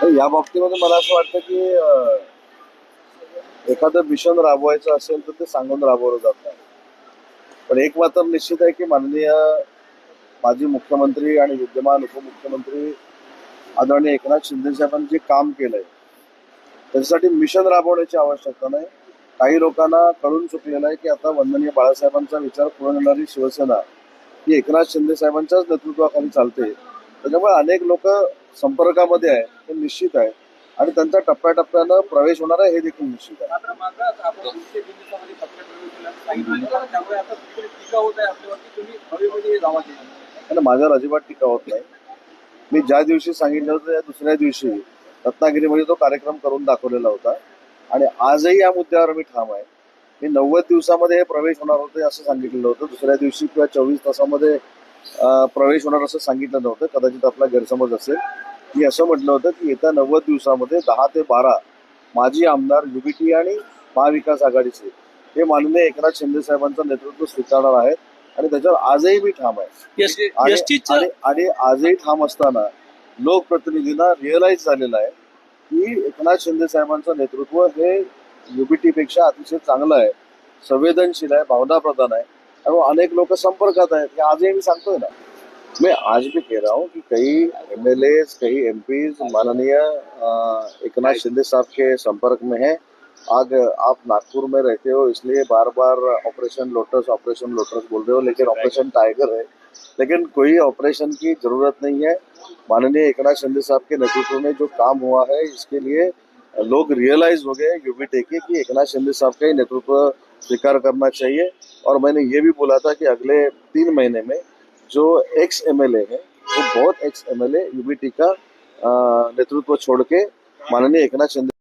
तर या बाबतीमध्ये मला असं वाटतं की एखादं मिशन राबवायचं असेल तर ते सांगून राबवलं जात नाही. पण एक मात्र निश्चित आहे की माननीय माजी मुख्यमंत्री आणि विद्यमान उपमुख्यमंत्री आदरणीय एकनाथ शिंदे साहेबांनी जे काम केलंय त्याच्यासाठी मिशन राबवण्याची आवश्यकता नाही. काही लोकांना कळून चुकलेलं आहे की आता वंदनीय बाळासाहेबांचा विचार पुढे येणारी शिवसेना ही एकनाथ शिंदे साहेबांच्याच नेतृत्वाखाली चालते. त्याच्यामुळे अनेक लोक संपर्कामध्ये आहे हे निश्चित आहे. आणि त्यांचा टप्प्याटप्प्यानं प्रवेश होणार आहे हे देखील निश्चित आहे. आणि माझ्यावर अजिबात टीका होत नाही. मी ज्या दिवशी सांगितलं होतं त्या दुसऱ्या दिवशी रत्नागिरीमध्ये तो कार्यक्रम करून दाखवलेला होता. आणि आजही या मुद्द्यावर मी ठाम आहे. मी नव्वद दिवसामध्ये हे प्रवेश होणार होते असं सांगितलेलं होतं. दुसऱ्या दिवशी किंवा चोवीस तासामध्ये प्रवेश होणार असं सांगितलं नव्हतं. कदाचित आपला गैरसमज असेल. मी असं म्हटलं होतं की येत्या नव्वद दिवसामध्ये दहा ते बारा माजी आमदार युबीटी आणि महाविकास आघाडीचे हे माननीय एकनाथ शिंदे साहेबांचं नेतृत्व स्वीकारणार आहेत आणि त्याच्यावर आजही मी ठाम आहे. आणि आजही ठाम असताना लोकप्रतिनिधींना रिअलाइज झालेलं आहे की एकनाथ शिंदे साहेबांचं नेतृत्व हे युबीटी पेक्षा अतिशय चांगलं आहे. संवेदनशील आहे भावनाप्रधान आहे. अनेक लोक संपर्कात आहेत हे। आजही मी सांगतोय ना। मैं आज भी कह रहा हूँ कि कई एम एल कई एम माननीय एकनाथ शिंदे साहब के संपर्क में है। आज आप नागपुर में रहते हो, इसलिए बार बार ऑपरेशन लोटस ऑपरेशन लोटस बोल रहे हो, लेकिन ऑपरेशन टाइगर है। लेकिन कोई ऑपरेशन की ज़रूरत नहीं है। माननीय एकनाथ शिंदे साहब के नेतृत्व में जो काम हुआ है, इसके लिए लोग रियलाइज़ हो गए यूबीटे के कि एकनाथ शिंदे साहब का ही नेतृत्व स्वीकार करना चाहिए। और मैंने ये भी बोला था कि अगले तीन महीने में जो एक्स एम एल ए है, वो बहुत ex M L A MLA UBT का नेतृत्व छोड़ के माननीय एक नाथ शिंदे